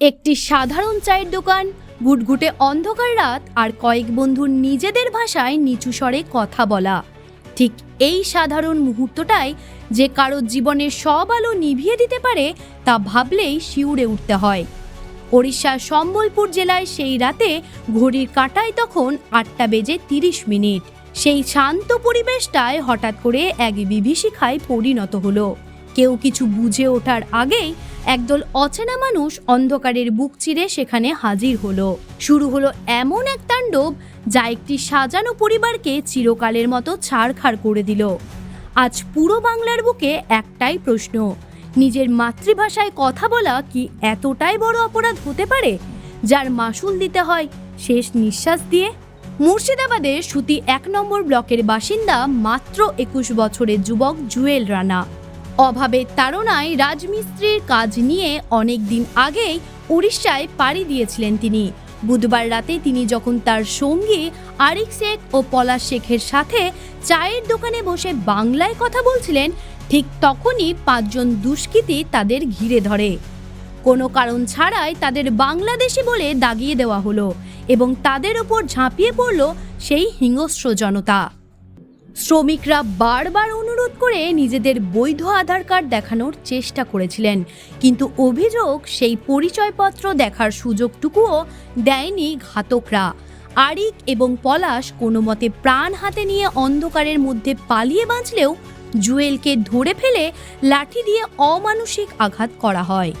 একটি সাধারণ চায়ের দোকান। ঘুটঘুটে অন্ধকার রাত আর কয়েক বন্ধুর নিজেদের ভাষায় নিচু স্বরে কথা বলা। ঠিক এই সাধারণ মুহূর্তটাই যে কারোর জীবনের সব আলো নিভিয়ে দিতে পারে তা ভাবলেই শিউরে উঠতে হয়। ওড়িশার সম্বলপুর জেলায় সেই রাতে ঘড়ির কাঁটায় তখন আটটা বেজে তিরিশ মিনিট। সেই শান্ত পরিবেশটায় হঠাৎ করে এক বিভীষিকায় পরিণত হলো। কেউ কিছু বুঝে ওঠার আগেই একদল অচেনা মানুষ অন্ধকারের বুক চিরে সেখানে হাজির হলো। শুরু হলো এমন এক তাণ্ডব যা একটি সাজানো পরিবারকে চিরকালের মতো ছাড়খাড় করে দিল। আজ পুরো বাংলার বুকে একটাই প্রশ্ন, নিজের মাতৃভাষায় কথা বলা কি এতটাই বড় অপরাধ হতে পারে, যার মাসুল দিতে হয় শেষ নিঃশ্বাস দিয়ে? মুর্শিদাবাদের সুতি এক নম্বর ব্লকের বাসিন্দা মাত্র একুশ বছরের যুবক জুয়েল রানা। অভাবের তাড়নায় রাজমিস্ত্রির কাজ নিয়ে অনেক দিন আগেই উড়িষ্যায় পাড়ি দিয়েছিলেন তিনি। বুধবার রাতে তিনি যখন তার সঙ্গী আরিক শেখ ও পলাশ শেখের সাথে চায়ের দোকানে বসে বাংলায় কথা বলছিলেন, ঠিক তখনই পাঁচজন দুষ্কৃতী তাদের ঘিরে ধরে। কোনো কারণ ছাড়াই তাদের বাংলাদেশি বলে দাগিয়ে দেওয়া হলো এবং তাদের ওপর ঝাঁপিয়ে পড়ল সেই হিংস্র জনতা। শ্রমিকরা বারবার অনুরোধ করে নিজেদের বৈধ আধার কার্ড দেখানোর চেষ্টা করেছিলেন। কিন্তু অভিযোগ সেই পরিচয়পত্র দেখার সুযোগটুকুও দেয়নি ঘাতকরা। আরিক এবং পলাশ কোনো মতে প্রাণ হাতে নিয়ে অন্ধকারের মধ্যে পালিয়ে বাঁচলেও জুয়েলকে ধরে ফেলে লাঠি দিয়ে অমানসিক আঘাত করা হয়।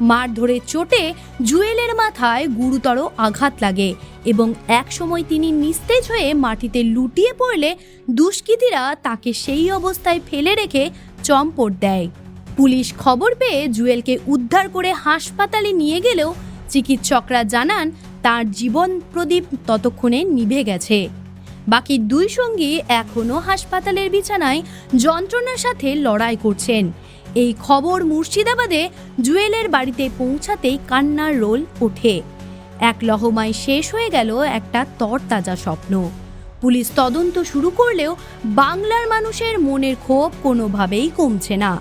মারধরে চোটে জুয়েলের মাথায় গুরুতর আঘাত লাগে। এবং এক সময় তিনি নিস্তেজ হয়ে মাটিতে লুটিয়ে পড়লে দুষ্কৃতীরা তাকে সেই অবস্থায় ফেলে রেখে চম্পট দেয়। পুলিশ খবর পেয়ে জুয়েলকে উদ্ধার করে হাসপাতালে নিয়ে গেলেও চিকিৎসকরা জানান, তার জীবন প্রদীপ ততক্ষণে নিভে গেছে। বাকি দুই সঙ্গী এখনও হাসপাতালের বিছানায় যন্ত্রণার সাথে লড়াই করছেন। এই খবর মুর্শিদাবাদে জুয়েলের বাড়িতে পৌঁছাতেই কান্নার রোল ওঠে। এক লহমায় শেষ হয়ে গেল একটা তরতাজা স্বপ্ন। পুলিশ তদন্ত শুরু করলেও বাংলার মানুষের মনের ক্ষোভ কোনোভাবেই কমছে না।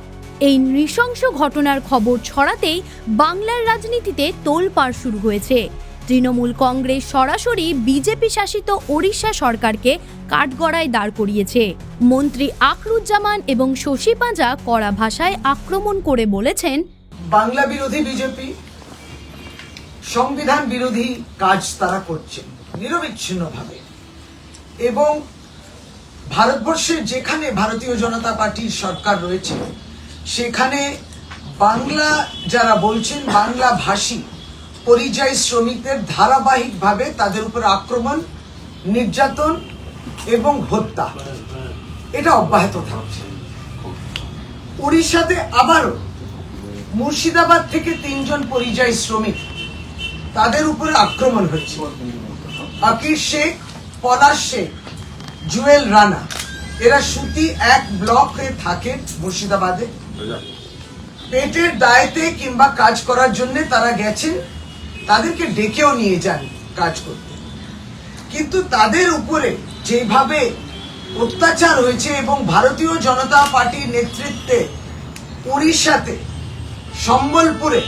এই নৃশংস ঘটনার খবর ছড়াতেই বাংলার রাজনীতিতে তোলপাড় শুরু হয়েছে। তৃণমূল কংগ্রেস সরাসরি বিজেপি শাসিত ওড়িশা সরকারকে কাঠগড়ায় দাঁড় করিয়েছে। মন্ত্রী আকরুজ্জামান এবং শশী পাঁজা কড়া ভাষায় আক্রমণ করে বলেছেন, বাংলা বিরোধী বিজেপি সংবিধান বিরোধী কাজ তারা করছেন, নিরবিচ্ছিন্নভাবে। এবং ভারতবর্ষে যেখানে ভারতীয় জনতা পার্টির সরকার রয়েছে, সেখানে বাংলা যারা বলছেন বাংলা ভাষী পরিযায়ী শ্রমিকদের ধারাবাহিকভাবে তাদের উপর আক্রমণ, নির্যাতন এবং হত্যা, এটা অব্যাহত থাকছে। উড়িষ্যাতে আবারও মুর্শিদাবাদ থেকে তিনজন পরিযায়ী শ্রমিক তাদের উপরে আক্রমণ হচ্ছে। আকির শেখ, পলাশ শেখ, জুয়েল রানা, এরা সুতি এক ব্লকে থাকেন মুর্শিদাবাদে। পেটের দায়েতে কিংবা কাজ করার জন্য তারা গেছেন, তাদেরকে ডেকেও নিয়ে যান কাজ করতে। কিন্তু তাদের উপরে যেভাবে অত্যাচার হয়েছে এবং ভারতীয় জনতা পার্টির নেতৃত্বে উড়িষ্যাতে, সম্বলপুরে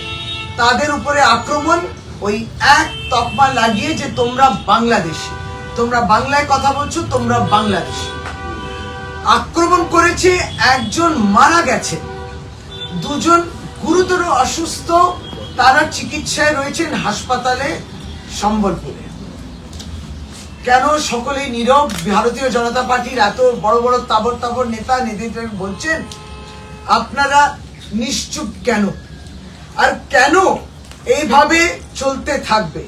তাদের উপরে আক্রমণ ওই এক তকমা লাগিয়ে যে তোমরা বাংলাদেশি। তোমরা বাংলায় কথা বলছো, তোমরা বাংলাদেশি। আক্রমণ করেছে, একজন মারা গেছে। দুজন গুরুতর অসুস্থ, তারা চিকিৎসায় রয়েছেন হাসপাতালে সম্বলপুরে। কেন সকলেই নীরব? ভারতীয় জনতা পার্টির এত বড় বড় তাবর তাবর নেতা নেতৃত্ব বলছেন, আপনারা নিশ্চুপ কেন? আর কেন এইভাবে চলতে থাকবে।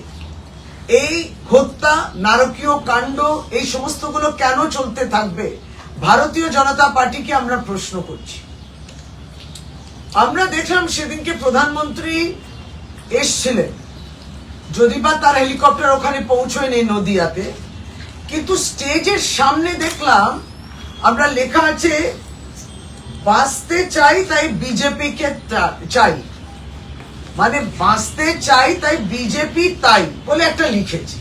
এই হত্যা, নারকীয় কাণ্ড, এই সমস্তগুলো কেন চলতে থাকবে? ভারতীয় জনতা পার্টিকে আমরা প্রশ্ন করছি। আমরা দেখলাম সেদিনকে প্রধানমন্ত্রী এসছিলেন। যদি বা তার হেলিকপ্টার ওখানে পৌঁছয়নি নদিয়াতে, কিন্তু স্টেজের সামনে দেখলাম, আমরা লেখা আছে, বাঁচতে চাই তাই বিজেপিকে চাই। মানে বাঁচতে চাই, তাই বিজেপি তাই বলে একটা লিখেছে।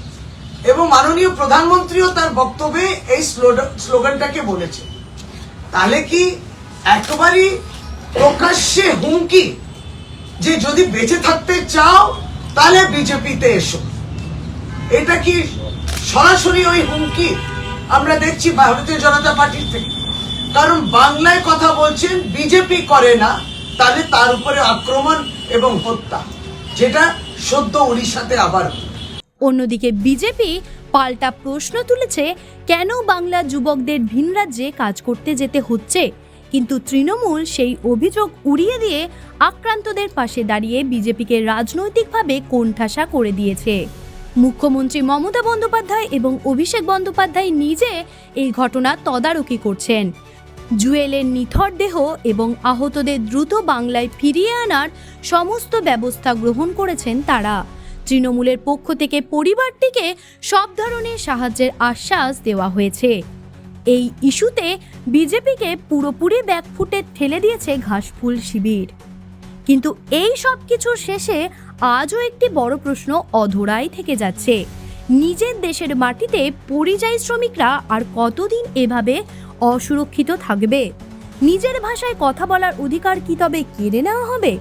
এবং মাননীয় প্রধানমন্ত্রীও তার বক্তব্যে এই স্লোগান- স্লোগানটাকে বলেছে। তাহলে কি একেবারেই প্রকাশ্যে হুমকি যে যদি বেঁচে থাকতে চাও, তাহলে বিজেপিতে এসো। এটা কি সরাসরি ওই হুমকি আমরা দেখছি ভারতীয় জনতা পার্টির থেকে? কারণ বাংলায় কথা বলছেন, বিজেপি করে না, তাহলে তার উপরে আক্রমণ এবং হত্যা, যেটা সদ্য উড়িষ্যাতে আবার অন্যদিকে বিজেপি পাল্টা প্রশ্ন তুলেছে, কেন বাংলা যুবকদের ভিন রাজ্যে কাজ করতে যেতে হচ্ছে? কিন্তু তৃণমূল সেই অভিযোগ উড়িয়ে দিয়ে আক্রান্তদের পাশে দাঁড়িয়ে বিজেপিকে রাজনৈতিকভাবে কোণঠাসা করে দিয়েছে। মুখ্যমন্ত্রী মমতা বন্দ্যোপাধ্যায় এবং অভিষেক বন্দ্যোপাধ্যায় নিজে এই ঘটনা তদারকি করছেন। জুয়েলের নিথর দেহ এবং আহতদের দ্রুত বাংলায় ফিরিয়ে আনার সমস্ত ব্যবস্থা গ্রহণ করেছেন তারা। তৃণমূলের পক্ষ থেকে পরিবারটিকে সব ধরনের সাহায্যের আশ্বাস দেওয়া হয়েছে। এই ইস্যুতে বিজেপিকে পুরোপুরি ব্যাকফুটে ঠেলে দিয়েছে ঘাসফুল শিবির। কিন্তু এই সব কিছুর শেষে আজও একটি বড় প্রশ্ন অধরাই থেকে যাচ্ছে। নিজের দেশের মাটিতে পরিযায়ী শ্রমিকরা আর কতদিন এভাবে অসুরক্ষিত থাকবে। নিজের ভাষায় কথা বলার অধিকার কি তবে কেড়ে নেওয়া হবে?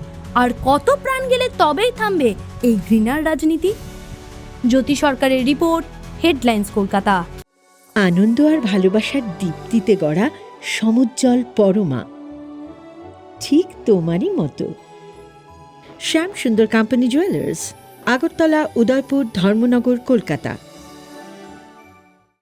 আর কত প্রাণ গেলে তবেই থামবে এই ঘৃণার রাজনীতি? জ্যোতি সরকারের রিপোর্ট, হেডলাইন্স কলকাতা। আনন্দ আর ভালোবাসার দীপ্তিতে গড়া সমুজ্জ্বল পরমা। ঠিক তোমারই মতো। Shyam Sundar company jewellers Agartala, Udaipur, Dharmanagar, Kolkata.